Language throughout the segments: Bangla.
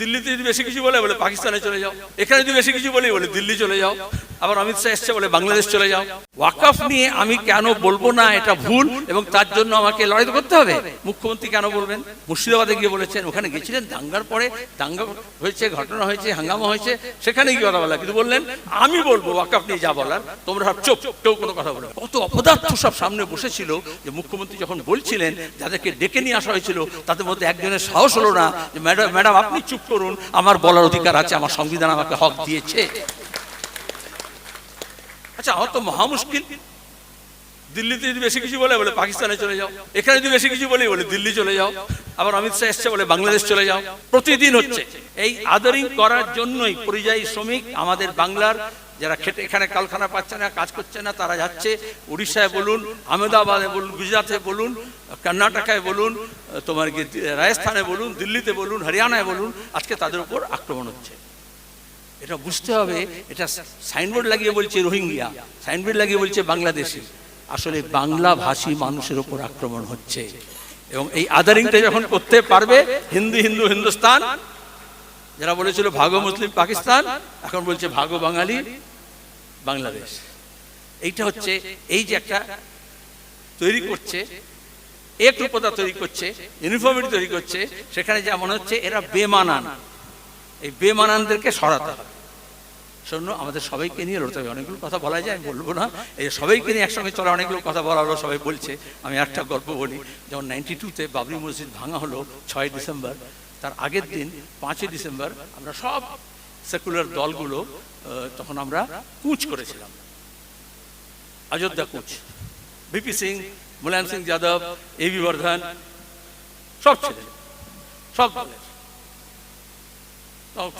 দিল্লিতে যদি বেশি কিছু বলে বলে, পাকিস্তানে চলে যাও, এখানে যদি বেশি কিছু বলে বলে, দিল্লি চলে যাও আবার অমিত শাহ এসছে বলে, বাংলাদেশ চলে যাও। ওয়াকফ নিয়ে আমি কেন বলব না, এটা ভুল, এবং তার জন্য আমাকে লড়াই করতে হবে। মুখ্যমন্ত্রী কেন বলবেন? মুর্শিদাবাদে গিয়ে বলেছেন, ওখানে গেছিলেন দাঙ্গার পরে, দাঙ্গা হয়েছে, ঘটনা হয়েছে, হাঙ্গামা হয়েছে, সেখানে গিয়ে কথা বলা। কিন্তু বললেন, আমি বলব, ওয়াকফ নিয়ে যা বলার, তোমরা সব চুপ, কেউ কোনো কথা বলো। কত অপদার্থ সব সামনে বসেছিল যে মুখ্যমন্ত্রী যখন বলছিলেন, যাদেরকে ডেকে নিয়ে আসা হয়েছিল, তাদের মধ্যে একজনের সাহস হলো না যে ম্যাডাম ম্যাডাম, আপনি চুপ করুন, আমার বলার অধিকার আছে, আমার সংবিধান আমাকে হক দিয়েছে। আচ্ছা আমার তো মহা মুশকিল। দিল্লিতে যদি বেশি কিছু বলে বলে পাকিস্তানে চলে যাও। এখানে যদি বেশি কিছু বলে বলে দিল্লি চলে যাও। আবার অমিত শাহ এসছে বলে বাংলাদেশ চলে যাও। প্রতিদিন হচ্ছে। এই আদরিং করার জন্যই পরিযায়ী শ্রমিক আমাদের বাংলার যারা খেটে এখানে কারখানা পাচ্ছে না, কাজ করছে না, তারা যাচ্ছে। উড়িষ্যায় বলুন, আহমেদাবাদে বলুন, গুজরাটে বলুন, কর্ণাটকায় বলুন, তোমার কি, রাজস্থানে বলুন, দিল্লিতে বলুন, হরিয়ানায় বলুন, আজকে তাদের উপর আক্রমণ হচ্ছে। এটা বুঝতে হবে, এটা সাইনবোর্ড লাগিয়ে বলছে রোহিঙ্গিয়া সাইনবোর্ড লাগিয়ে বলছে বাংলাদেশি। আসলে বাংলা ভাষী মানুষের উপর আক্রমণ হচ্ছে। এবং এই আদারিংটা যখন করতে পারবে, হিন্দু হিন্দু, হিন্দুস্তান, যারা বলেছিল ভাগো মুসলিম পাকিস্তান, এখন বলছে ভাগো বাঙালি বাংলাদেশ। এইটা হচ্ছে, এই যে একটা তৈরি করছে একরূপতা তৈরি করছে ইউনিফর্মিটি তৈরি করছে, সেখানে যা মনে হচ্ছে, এরা বেমানান। এই বেমানানদেরকে সরাতে হবে। শোনো, আমাদের সবাইকে নিয়ে লড়তে হবে। অনেকগুলো কথা বলা যায়, আমি বলব না। এই সবাইকে নিয়ে একসঙ্গে চলে, অনেকগুলো কথা বলা হলো, সবাই বলছে। আমি একটা গল্প বলি। যেমন নাইনটি টুতে বাবরি মসজিদ ভাঙা হলো, ছয় ডিসেম্বর। তার আগের দিন, পাঁচই ডিসেম্বর, আমরা সব সেকুলার দলগুলো তখন আমরা কুচ করেছিলাম। অযোধ্যা কুচ। V P Singh, Mulayam Singh Yadav, A B Bardhan, সব ছিলেন। সব দলের।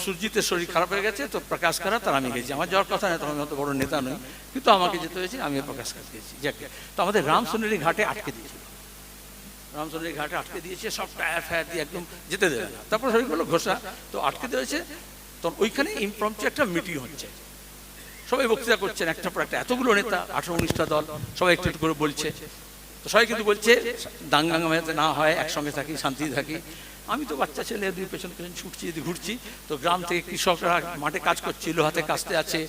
সুরজিতের শরীর খারাপ হয়ে গেছে, তো প্রকাশ করা তার আমি গেছি। আমার যাওয়ার কথা নয় তখন আমি অত বড় নেতা নই, কিন্তু আমাকে যেতে হয়েছে আমি প্রকাশ করতে গেছি যাকে, তো আমাদের রামসুনেরি ঘাটে আটকে দিয়েছিল। রামসুনেরি ঘাটে আটকে দিয়েছে, সব টায়ার ফায়ার দিয়ে একদম যেতে দেবে না। তারপর শরীর বলল, ঘোষা, তো আটকে দিয়েছে তো ওইখানে ইমপ্রম্পচু একটা মিটিং হচ্ছে। সবাই বক্তৃতা করছেন, একটা পর একটা এতগুলো নেতা, আঠারো উনিশটা দল, সবাই একটু একটু করে বলছে। তো সবাই কিন্তু বলছে দাঙ্গাঙ্গা যাতে না হয়, একসঙ্গে থাকি শান্তি থাকি। আমি তো বাচ্চা ছেলে, দুই পেছন পেছন ছুটছি ঘুরছি। তো গ্রাম থেকে কৃষকরা মাঠে কাজ করছিল, হাতে কাজতে আছে,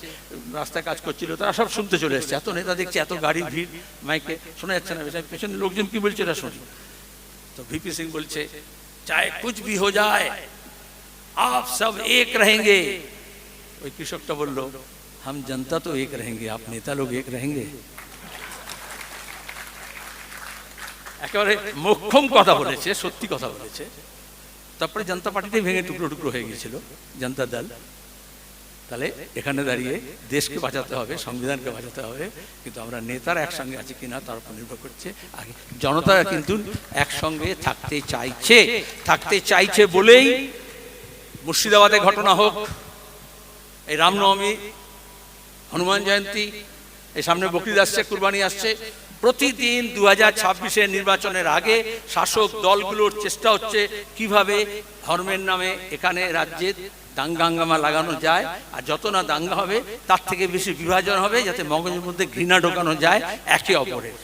রাস্তায় কাজ করছিল, তারা সব শুনতে চলে এসছে। এত নেতা দেখছি, এত গাড়ি ভিড়, মাইকে শোনা যাচ্ছে না পেছনে লোকজন কি বলছে এটা শুনি। তো ভিপি সিং বলছে চাহে কুছ ভি হো যায়, আপ সব এক রহেঙ্গে। ওই কৃষকটা বলল, হাম জনতা তো এক রহেঙ্গে, আপ নেতা লোক এক রহেঙ্গে। একেবারে মোক্ষম কথা বলেছে, সত্যি কথা বলেছে। তারপরে জনতা পার্টিটাই ভেঙে টুকরো টুকরো হয়ে গিয়েছিল, জনতা দল। তাহলে এখানে দাঁড়িয়ে দেশকে বাঁচাতে হবে, সংবিধানকে বাঁচাতে হবে, কিন্তু আমরা নেতারা একসঙ্গে আছি কিনা তার উপর নির্ভর করছে। আগে জনতা কিন্তু একসঙ্গে থাকতে চাইছে থাকতে চাইছে বলেই মুর্শিদাবাদে ঘটনা হোক, এই রামনবমী, হনুমান জয়ন্তী, এই সামনে বকরিদ আসছে কুরবানি আসছে প্রতিদিন দু হাজার ছাব্বিশের নির্বাচনের আগে শাসক দলগুলোর চেষ্টা হচ্ছে কীভাবে ধর্মের নামে এখানে রাজ্যে দাঙ্গাঙ্গামা লাগানো যায়, আর যত না দাঙ্গা হবে, তার থেকে বেশি বিভাজন হবে যাতে মগজের মধ্যে ঘৃণা ঢোকানো যায়, একে অপরের।